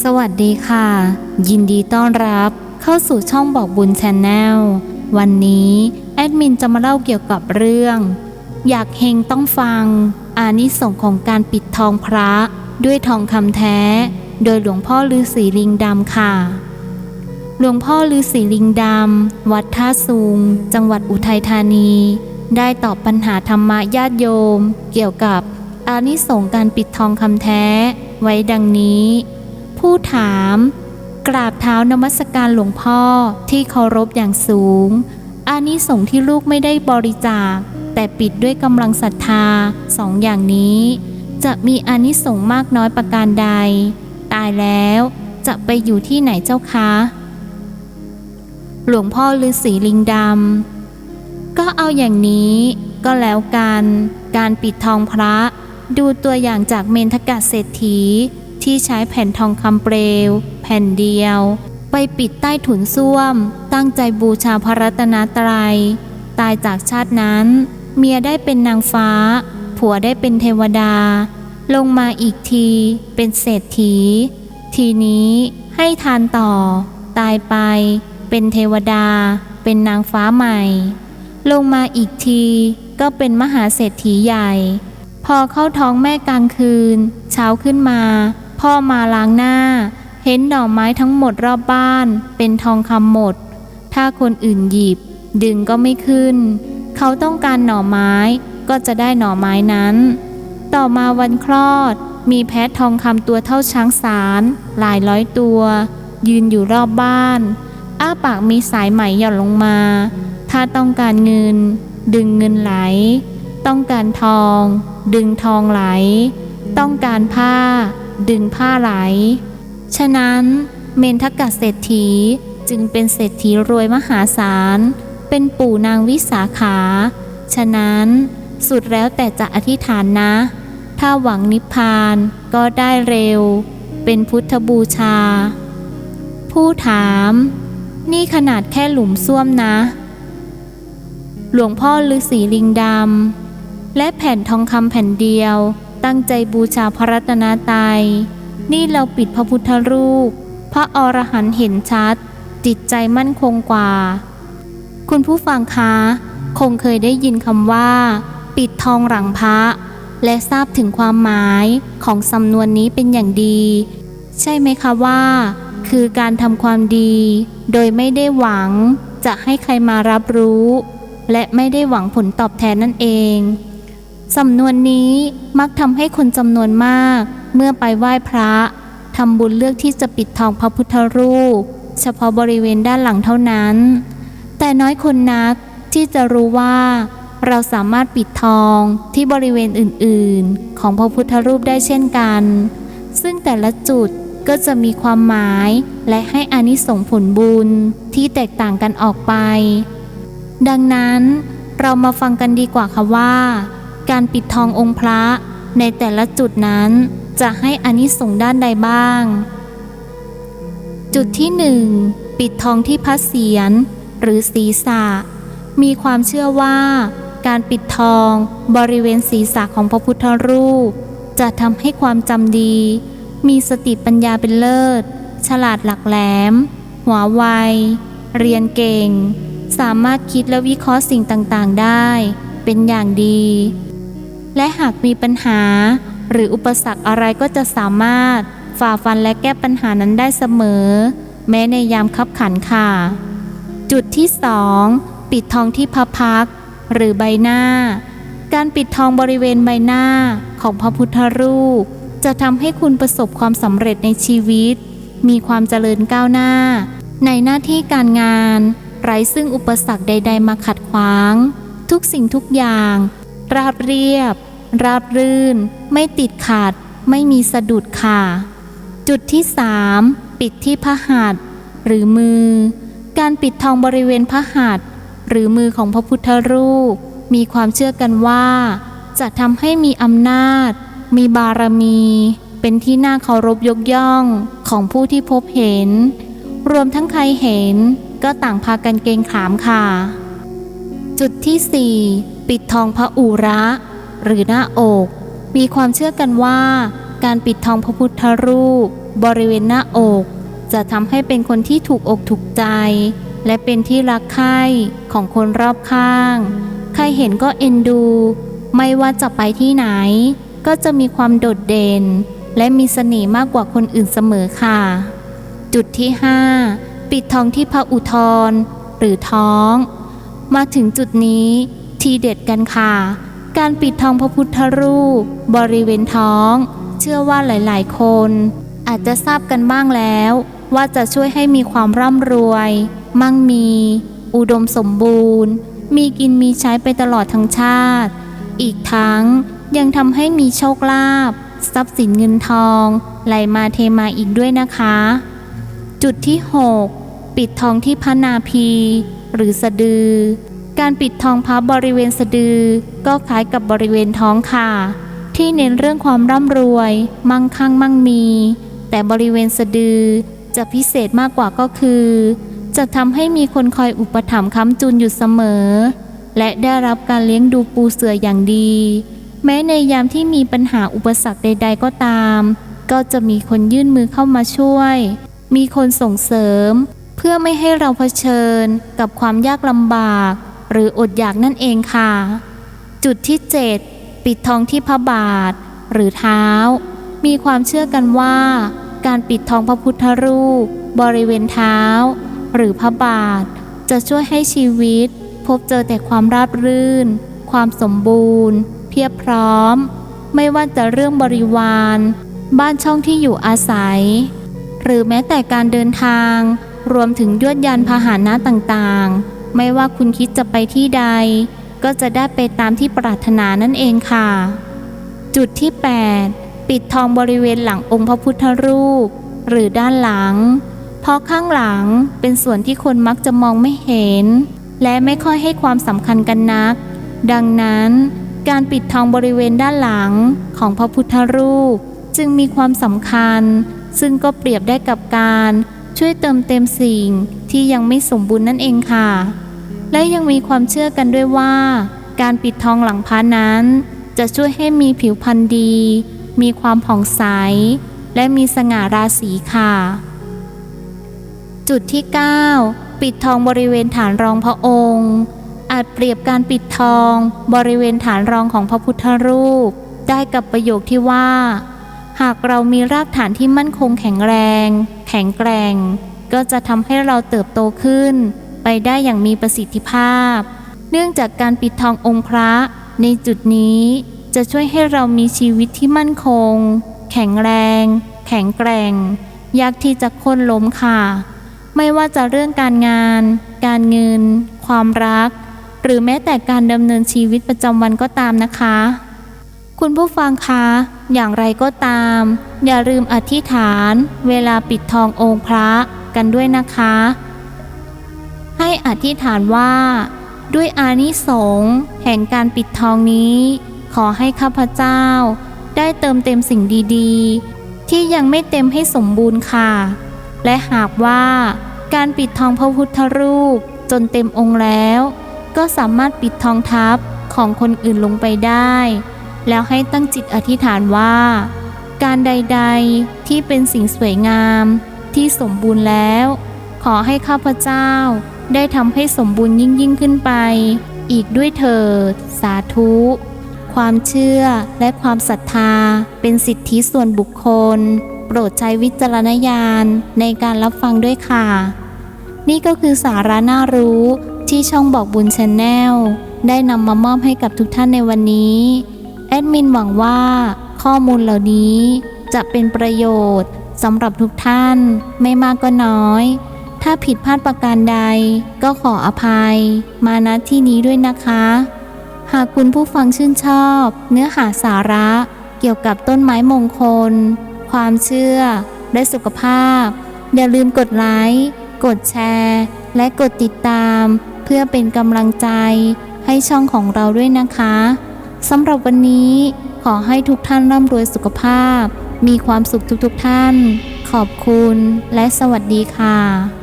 สวัสดีค่ะ ยินดีต้อนรับเข้าสู่ช่องบอกบุญชนแนลวันนี้ แอดมินจะมาเล่าเกี่ยวกับเรื่อง อยากเฮงต้องฟัง อานิสงของการปิดทองพระ ด้วยทองคำแท้ โดยหลวงพ่อฤาษีลิงดำค่ะ หลวงพ่อฤาษีลิงดำวัดท่าสูง จังหวัดอุทัยธานี ได้ตอบปัญหาธรรมะญาติโยม เกี่ยวกับอานิสงการปิดทองคำแท้ ไว้ดังนี้ ผู้ถาม กราบเท้านมัสการหลวงพ่อที่เคารพอย่างสูง อานิสงส์ที่ลูกไม่ได้บริจาค แต่ปิดด้วยกำลังศรัทธาสองอย่างนี้ จะมีอานิสงส์มากน้อยประการใด ตายแล้วจะไปอยู่ที่ไหนเจ้าคะ หลวงพ่อฤาษีลิงดำก็เอาอย่างนี้ก็แล้วกัน การปิดทองพระดูตัวอย่างจากเมนทกะเศรษฐี ที่ใช้แผ่นทองคำเปลว แผ่นเดียว ไปปิดใต้ถุนส้วม ตั้งใจบูชาพระรัตนตรัย ตายจากชาตินั้น เมียได้เป็นนางฟ้า ผัวได้เป็นเทวดา ลงมาอีกทีเป็นเศรษฐี ทีนี้ให้ทานต่อ ตายไป เป็นเทวดา เป็นนางฟ้าใหม่ ลงมาอีกทีก็เป็นมหาเศรษฐีใหญ่พอเข้าท้องแม่กลางคืน เช้าขึ้นมา พ่อมาล้างหน้า เห็นดอกไม้ทั้งหมดรอบบ้าน เป็นทองคำหมด ถ้าคนอื่นหยิบ ดึงก็ไม่ขึ้น เขาต้องการหน่อไม้ก็จะได้หน่อไม้นั้น ต่อมาวันคลอด มีแพะทองคำตัวเท่าช้างสารหลายร้อยตัว ยืนอยู่รอบบ้าน อ้าปากมีสายไหมหย่อนลงมา ถ้าต้องการเงิน ดึงเงินไหล ต้องการทอง ดึงทองไหล ต้องการผ้า ดึงผ้าไหล ฉะนั้นเมนทกะเศรษฐีจึงเป็นเศรษฐีรวยมหาศาล เป็นปู่นางวิสาขา ฉะนั้นสุดแล้วแต่จะอธิษฐานนะ ถ้าหวังนิพพานก็ได้เร็ว เป็นพุทธบูชา ผู้ถาม นี่ขนาดแค่หลุมซ่วมนะ หลวงพ่อฤาษีลิงดำและแผ่นทองคำแผ่นเดียว ตั้งใจบูชาพระรัตนตรัยนี่เราปิดพระพุทธรูป พระอรหันต์เห็นชัด จิตใจมั่นคงกว่า คุณผู้ฟังคะ คงเคยได้ยินคำว่า ปิดทองหลังพระ และทราบถึงความหมายของสำนวนนี้เป็นอย่างดี ใช่ไหมคะว่า คือการทำความดี โดยไม่ได้หวังจะให้ใครมารับรู้ และไม่ได้หวังผลตอบแทนนั่นเอง สำนวนนี้มักทำให้คนจำนวนมาก เมื่อไปไหว้พระทำบุญเลือกที่จะปิดทองพระพุทธรูป เฉพาะบริเวณด้านหลังเท่านั้น แต่น้อยคนนักที่จะรู้ว่า เราสามารถปิดทองที่บริเวณอื่น ๆ ของพระพุทธรูปได้เช่นกัน ซึ่งแต่ละจุดก็จะมีความหมายและให้อานิสงส์ผลบุญที่แตกต่างกันออกไป ดังนั้นเรามาฟังกันดีกว่าค่ะว่า การปิดทององค์พระในแต่ละจุดนั้นจะให้อานิสงส์ด้านใดบ้าง จุดที่หนึ่งปิดทองที่พระเศียรหรือศีรษะ มีความเชื่อว่า การปิดทองบริเวณศีรษะของพระพุทธรูป จะทำให้ความจำดี มีสติปัญญาเป็นเลิศ ฉลาดหลักแหลม หัวไว เรียนเก่ง สามารถคิดและวิเคราะห์สิ่งต่างๆได้ เป็นอย่างดี และหากมีปัญหา หรืออุปสรรคอะไรก็จะสามารถฝ่าฟันและแก้ปัญหานั้นได้เสมอ แม้ในยามคับขันค่ะ จุดที่สองปิดทองที่พระพัก หรือใบหน้า การปิดทองบริเวณใบหน้าของพระพุทธรูป จะทำให้คุณประสบความสำเร็จในชีวิต มีความเจริญก้าวหน้า ในหน้าที่การงาน ไร้ซึ่งอุปสรรคใด ๆ มาขัดขวาง ทุกสิ่งทุกอย่าง ราบเรียบ ราบรื่น ไม่ติดขัดไม่มีสะดุดค่ะ จุดที่สามปิดที่พระหัตถ์หรือมือ การปิดทองบริเวณพระหัตถ์หรือมือของพระพุทธรูป มีความเชื่อกันว่า จะทำให้มีอำนาจ มีบารมี เป็นที่น่าเคารพยกย่องของผู้ที่พบเห็น รวมทั้งใครเห็นก็ต่างพากันเกรงขามค่ะ จุดที่4 ปิดทองพระอุระ หรือหน้าอก มีความเชื่อกันว่า การปิดทองพระพุทธรูป บริเวณหน้าอก จะทำให้เป็นคนที่ถูกอกถูกใจ และเป็นที่รักใคร่ของคนรอบข้าง ใครเห็นก็เอ็นดู ไม่ว่าจะไปที่ไหน ก็จะมีความโดดเด่น และมีเสน่ห์มากกว่าคนอื่นเสมอค่ะ จุดที่ 5 ปิดทองที่พระอุทธรหรือท้อง มาถึงจุดนี้ ทีเด็ดกันค่ะ การปิดทองพระพุทธรูป บริเวณท้อง เชื่อว่าหลายๆ คน อาจจะทราบกันบ้างแล้ว ว่าจะช่วยให้มีความร่ำรวย มั่งมี อุดมสมบูรณ์ มีกินมีใช้ไปตลอดทั้งชาติ อีกทั้งยังทำให้มีโชคลาภทรัพย์สินเงินทองไหลมาเทมาอีกด้วยนะคะ จุดที่ 6 ปิดทองที่พระนาภีหรือสะดือ การปิดทองพระบริเวณสะดือ ก็คล้ายกับบริเวณท้องค่ะ ที่เน้นเรื่องความร่ำรวย มั่งคั่งมั่งมี แต่บริเวณสะดือจะพิเศษมากกว่าก็คือ จะทำให้มีคนคอยอุปถัมภ์ค้ำจุนอยู่เสมอ และได้รับการเลี้ยงดูปูเสืออย่างดี แม้ในยามที่มีปัญหาอุปสรรคใด ๆ ก็ตาม ก็จะมีคนยื่นมือเข้ามาช่วย มีคนส่งเสริม เพื่อไม่ให้เราเผชิญกับความยากลำบาก หรืออดอยากนั่นเองค่ะ จุดที่ 7 ปิดทองที่พระบาท หรือเท้า มีความเชื่อกันว่า การปิดทองพระพุทธรูป บริเวณเท้า หรือพระบาท จะช่วยให้ชีวิต พบเจอแต่ความราบรื่น ความสมบูรณ์ เพียบพร้อม ไม่ว่าจะเรื่องบริวาร บ้านช่องที่อยู่อาศัย หรือแม้แต่การเดินทางรวมถึงยวดยานพาหนะต่างๆ ไม่ว่าคุณคิดจะไปที่ใด ก็จะได้ไปตามที่ปรารถนานั่นเองค่ะ จุดที่ 8 ปิดทองบริเวณหลังองค์พระพุทธรูป หรือด้านหลัง เพราะข้างหลังเป็นส่วนที่คนมักจะมองไม่เห็น และไม่ค่อยให้ความสำคัญกันนัก ดังนั้น การปิดทองบริเวณด้านหลังของพระพุทธรูป จึงมีความสำคัญ ซึ่งก็เปรียบได้กับการ ช่วยเติมเต็มสิ่งที่ยังไม่สมบูรณ์นั่นเองค่ะ และยังมีความเชื่อกันด้วยว่า การปิดทองหลังพระนั้น จะช่วยให้มีผิวพรรณดี มีความผ่องใส และมีสง่าราศีค่ะ จุดที่ 9 ปิดทองบริเวณฐานรองพระองค์ อาจเปรียบการปิดทองบริเวณฐานรองของพระพุทธรูป ได้กับประโยคที่ว่า หากเรามีรากฐานที่มั่นคงแข็งแรง ข็งแกร่ง ก็จะทำให้เราเติบโตขึ้น ไปได้อย่างมีประสิทธิภาพ เนื่องจากการปิดทององค์พระ ในจุดนี้จะช่วยให้เรามีชีวิตที่มั่นคง แข็งแรง แข็งแกร่ง ยากที่จะค่นล้มค่ะ ไม่ว่าจะเรื่องการงาน การเงิน ความรัก หรือแม้แต่การดำเนินชีวิตประจำวันก็ตามนะคะ คุณผู้ฟังคะ อย่างไรก็ตาม อย่าลืมอธิษฐาน เวลาปิดทององค์พระกันด้วยนะคะ ให้อธิษฐานว่า ด้วยอานิสงส์แห่งการปิดทองนี้ ขอให้ข้าพเจ้า ได้เติมเต็มสิ่งดีๆ ที่ยังไม่เต็มให้สมบูรณ์ค่ะ และหากว่าการปิดทองพระพุทธรูปจนเต็มองค์แล้ว ก็สามารถปิดทองทัพของคนอื่นลงไปได้ แล้วให้ตั้งจิตอธิษฐานว่า การใดๆ ที่เป็นสิ่งสวยงามที่สมบูรณ์แล้ว ขอให้ข้าพเจ้าได้ทำให้สมบูรณ์ยิ่งยิ่งขึ้นไป อีกด้วยเถิด สาธุ ความเชื่อและความศรัทธาเป็นสิทธิส่วนบุคคล โปรดใช้วิจารณญาณในการรับฟังด้วยค่ะ นี่ก็คือสาระน่ารู้ที่ช่องบอกบุญชนแนลได้นำมามอบให้กับทุกท่านในวันนี้ แอดมินหวังว่า ข้อมูลเหล่านี้จะเป็นประโยชน์สำหรับทุกท่านไม่มากก็น้อย ถ้าผิดพลาดประการใดก็ขออภัย มาณที่นี้ด้วยนะคะ หากคุณผู้ฟังชื่นชอบ เนื้อหาสาระเกี่ยวกับต้นไม้มงคล ความเชื่อ และสุขภาพ อย่าลืมกดไลค์กดแชร์ และกดติดตาม เพื่อเป็นกำลังใจให้ช่องของเราด้วยนะคะ สำหรับวันนี้ขอให้ทุกท่านร่ำรวยสุขภาพ มีความสุขทุกๆท่าน ขอบคุณและสวัสดีค่ะ